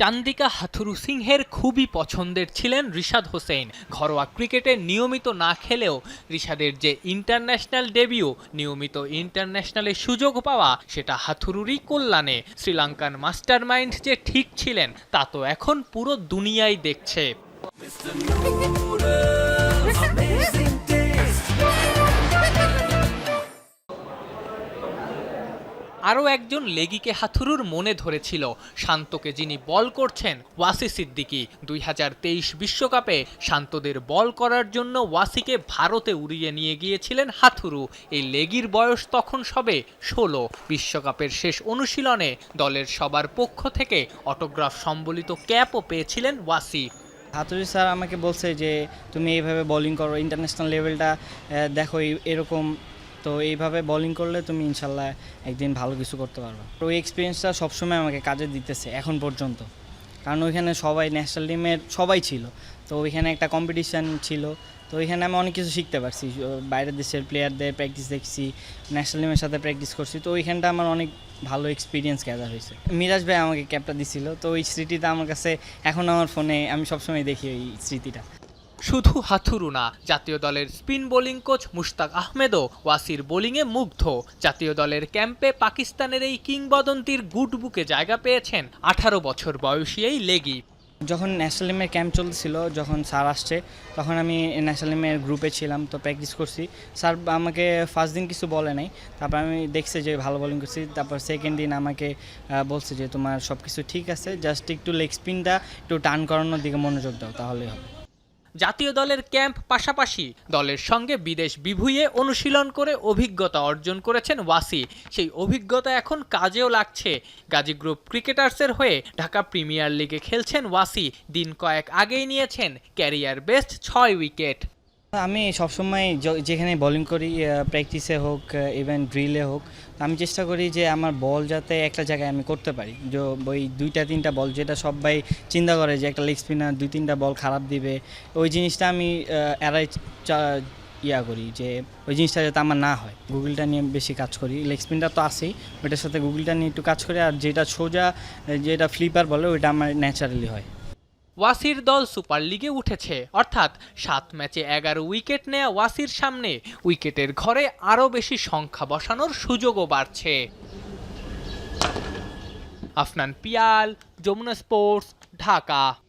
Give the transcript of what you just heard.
চান্দিকা হাথুরু সিংহের খুবই পছন্দের ছিলেন রিশাদ হোসেন। ঘরোয়া ক্রিকেটে নিয়মিত না খেলেও রিশাদের যে ইন্টারন্যাশনাল ডেবিউ, নিয়মিত ইন্টারন্যাশনালে সুযোগ পাওয়া, সেটা হাথুরুরই কল্যাণে। শ্রীলঙ্কান মাস্টার মাইন্ড যে ঠিক ছিলেন, তা তো এখন পুরো দুনিয়াই দেখছে। আরও একজন লেগিকে হাথুরুর মনে ধরেছিল, শান্তকে যিনি বল করছেন ওয়াসি সিদ্দিকি। দুই বিশ্বকাপে শান্তদের বল করার জন্য ওয়াসিকে ভারতে উড়িয়ে নিয়ে গিয়েছিলেন হাথুরু। এই লেগির বয়স তখন সবে ষোলো। বিশ্বকাপের শেষ অনুশীলনে দলের সবার পক্ষ থেকে অটোগ্রাফ সম্বলিত ক্যাপও পেয়েছিলেন ওয়াসি। হাতুরি স্যার আমাকে বলছে যে, তুমি এইভাবে বোলিং করো ইন্টারন্যাশনাল লেভেলটা দেখো এরকম তো এইভাবে বোলিং করলে তুমি ইনশাল্লাহ একদিন ভালো কিছু করতে পারবে। তো ওই এক্সপিরিয়েন্সটা সবসময় আমাকে কাজে দিতেছে এখন পর্যন্ত। কারণ ওইখানে সবাই ন্যাশনাল টিমের সবাই ছিল। তো ওইখানে একটা কম্পিটিশান ছিল। তো ওইখানে আমি অনেক কিছু শিখতে পারছি। বাইরের দেশের প্লেয়ারদের প্র্যাকটিস দেখছি ন্যাশনাল টিমের সাথে প্র্যাকটিস করছি। তো ওইখানটা আমার অনেক ভালো এক্সপিরিয়েন্স গ্যাদার হয়েছে। মিরাজ ভাই আমাকে ক্যাপটা দিছিল। তো ওই স্মৃতিটা আমার কাছে, এখন আমার ফোনে আমি সবসময় দেখি ওই স্মৃতিটা। শুধু হাথুরু না, জাতীয় দলের স্পিন বোলিং কোচ মুশতাক আহমেদও ওয়াসির বোলিংয়ে মুগ্ধ। জাতীয় দলের ক্যাম্পে পাকিস্তানের এই কিংবদন্তির গুড বুকে জায়গা পেয়েছেন আঠারো বছর বয়সী এই লেগি। যখন ন্যাশনাল টিমের ক্যাম্প চলছিল, যখন স্যার আসছে, তখন আমি ন্যাশনাল টিমের গ্রুপে ছিলাম, তো প্র্যাকটিস করছি। স্যার আমাকে ফার্স্ট দিন কিছু বলে নাই, তারপর আমি দেখছি যে ভালো বোলিং করছি, তারপর সেকেন্ড দিন আমাকে বলছে যে তোমার সব কিছু ঠিক আছে জাস্ট একটু লেগ স্পিনটা একটু টার্ন করানোর দিকে মনোযোগ দাও, তাহলেই হবে। জাতীয় দলের ক্যাম্প পাশাপাশি দলের সঙ্গে বিদেশ বিভুঁইয়ে অনুশীলন করে অভিজ্ঞতা অর্জন করেছেন ওয়াসি। সেই অভিজ্ঞতা এখন কাজেও লাগছে। গাজী গ্রুপ ক্রিকেটার্সের হয়ে ঢাকা প্রিমিয়ার লিগে খেলছেন ওয়াসি। দিন কয়েক আগেই নিয়েছেন ক্যারিয়ার বেস্ট ছয় উইকেট। আমি সবসময় যেখানে বোলিং করি প্র্যাকটিসে হোক ইভেন ড্রিলে হোক আমি চেষ্টা করি যে আমার বল যাতে একটা জায়গায় আমি করতে পারি। যে, ওই দুইটা, তিনটা বল যেটা সবাই চিন্তা করে যে একটা লেগ স্পিনার দুই, তিনটা বল খারাপ দিবে, ওই জিনিসটা আমি এড়াই ইয়া করি যে ওই জিনিসটা যাতে আমার না হয়। গুগলটা নিয়ে বেশি কাজ করি। লেগ স্পিনটা তো আসেই ওইটার সাথে গুগলটা নিয়ে একটু কাজ করি, আর যেটা সোজা, যেটা ফ্লিপার বলে, ওইটা আমার ন্যাচারালি হয়। ওয়াসির দল সুপার লিগে উঠেছে। অর্থাৎ সাত ম্যাচে এগারো উইকেট নেয়া ওয়াসির সামনে উইকেটের ঘরে আরও বেশি সংখ্যা বসানোর সুযোগও বাড়ছে। আফনান পিয়াল, যমুনা স্পোর্টস, ঢাকা।